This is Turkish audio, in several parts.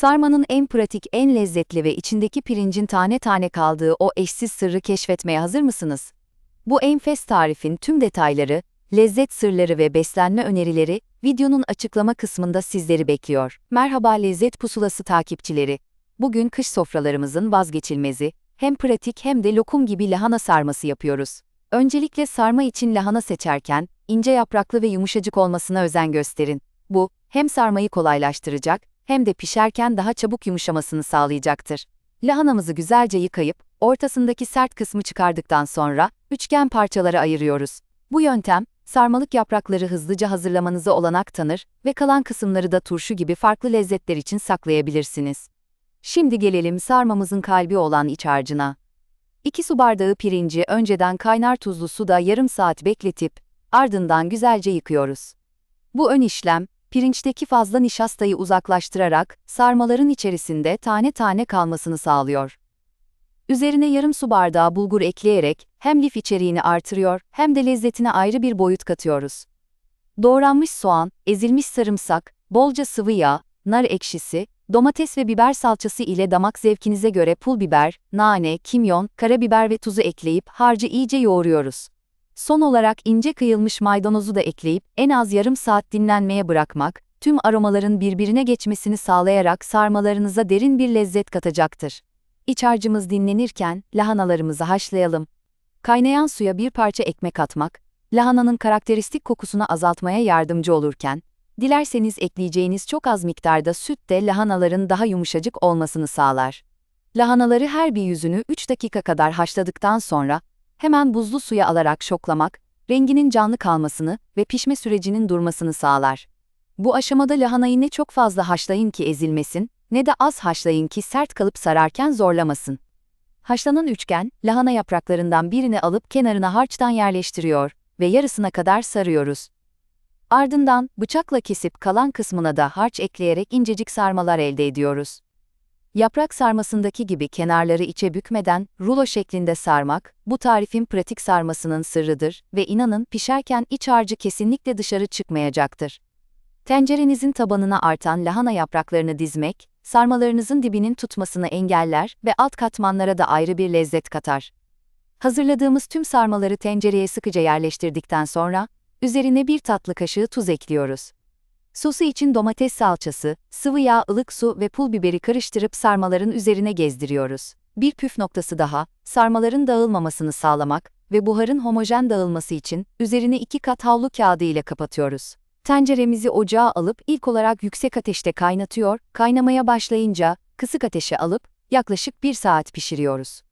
Sarmanın en pratik, en lezzetli ve içindeki pirincin tane tane kaldığı o eşsiz sırrı keşfetmeye hazır mısınız? Bu enfes tarifin tüm detayları, lezzet sırları ve beslenme önerileri videonun açıklama kısmında sizleri bekliyor. Merhaba lezzet pusulası takipçileri. Bugün kış sofralarımızın vazgeçilmezi, hem pratik hem de lokum gibi lahana sarması yapıyoruz. Öncelikle sarma için lahana seçerken ince yapraklı ve yumuşacık olmasına özen gösterin. Bu hem sarmayı kolaylaştıracak hem de pişerken daha çabuk yumuşamasını sağlayacaktır. Lahanamızı güzelce yıkayıp, ortasındaki sert kısmı çıkardıktan sonra üçgen parçalara ayırıyoruz. Bu yöntem, sarmalık yaprakları hızlıca hazırlamanıza olanak tanır ve kalan kısımları da turşu gibi farklı lezzetler için saklayabilirsiniz. Şimdi gelelim sarmamızın kalbi olan iç harcına. 2 su bardağı pirinci önceden kaynar tuzlu suda yarım saat bekletip, ardından güzelce yıkıyoruz. Bu ön işlem, pirinçteki fazla nişastayı uzaklaştırarak sarmaların içerisinde tane tane kalmasını sağlıyor. Üzerine yarım su bardağı bulgur ekleyerek hem lif içeriğini artırıyor hem de lezzetine ayrı bir boyut katıyoruz. Doğranmış soğan, ezilmiş sarımsak, bolca sıvı yağ, nar ekşisi, domates ve biber salçası ile damak zevkinize göre pul biber, nane, kimyon, karabiber ve tuzu ekleyip harcı iyice yoğuruyoruz. Son olarak ince kıyılmış maydanozu da ekleyip en az yarım saat dinlenmeye bırakmak, tüm aromaların birbirine geçmesini sağlayarak sarmalarınıza derin bir lezzet katacaktır. İç harcımız dinlenirken lahanalarımızı haşlayalım. Kaynayan suya bir parça ekmek atmak, lahananın karakteristik kokusunu azaltmaya yardımcı olurken, dilerseniz ekleyeceğiniz çok az miktarda süt de lahanaların daha yumuşacık olmasını sağlar. Lahanaları her bir yüzünü 3 dakika kadar haşladıktan sonra hemen buzlu suya alarak şoklamak, renginin canlı kalmasını ve pişme sürecinin durmasını sağlar. Bu aşamada lahanayı ne çok fazla haşlayın ki ezilmesin, ne de az haşlayın ki sert kalıp sararken zorlamasın. Haşlanan üçgen, lahana yapraklarından birini alıp kenarına harçtan yerleştiriyor ve yarısına kadar sarıyoruz. Ardından bıçakla kesip kalan kısmına da harç ekleyerek incecik sarmalar elde ediyoruz. Yaprak sarmasındaki gibi kenarları içe bükmeden rulo şeklinde sarmak, bu tarifin pratik sarmasının sırrıdır ve inanın pişerken iç harcı kesinlikle dışarı çıkmayacaktır. Tencerenizin tabanına artan lahana yapraklarını dizmek, sarmalarınızın dibinin tutmasını engeller ve alt katmanlara da ayrı bir lezzet katar. Hazırladığımız tüm sarmaları tencereye sıkıca yerleştirdikten sonra, üzerine bir tatlı kaşığı tuz ekliyoruz. Sosu için domates salçası, sıvı yağ, ılık su ve pul biberi karıştırıp sarmaların üzerine gezdiriyoruz. Bir püf noktası daha, sarmaların dağılmamasını sağlamak ve buharın homojen dağılması için üzerine iki kat havlu kağıdı ile kapatıyoruz. Tenceremizi ocağa alıp ilk olarak yüksek ateşte kaynatıyor, kaynamaya başlayınca kısık ateşe alıp yaklaşık bir saat pişiriyoruz.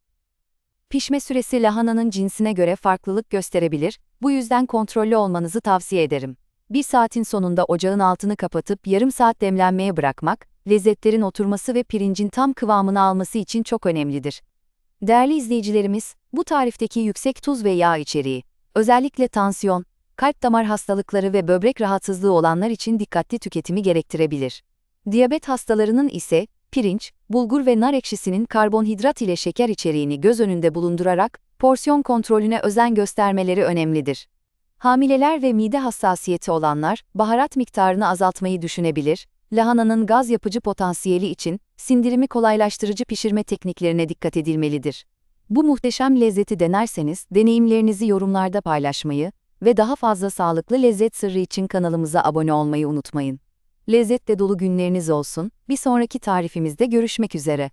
Pişme süresi lahananın cinsine göre farklılık gösterebilir, bu yüzden kontrollü olmanızı tavsiye ederim. Bir saatin sonunda ocağın altını kapatıp yarım saat demlenmeye bırakmak, lezzetlerin oturması ve pirincin tam kıvamını alması için çok önemlidir. Değerli izleyicilerimiz, bu tarifteki yüksek tuz ve yağ içeriği, özellikle tansiyon, kalp damar hastalıkları ve böbrek rahatsızlığı olanlar için dikkatli tüketimi gerektirebilir. Diyabet hastalarının ise pirinç, bulgur ve nar ekşisinin karbonhidrat ile şeker içeriğini göz önünde bulundurarak porsiyon kontrolüne özen göstermeleri önemlidir. Hamileler ve mide hassasiyeti olanlar baharat miktarını azaltmayı düşünebilir. Lahananın gaz yapıcı potansiyeli için sindirimi kolaylaştırıcı pişirme tekniklerine dikkat edilmelidir. Bu muhteşem lezzeti denerseniz deneyimlerinizi yorumlarda paylaşmayı ve daha fazla sağlıklı lezzet sırrı için kanalımıza abone olmayı unutmayın. Lezzetle dolu günleriniz olsun. Bir sonraki tarifimizde görüşmek üzere.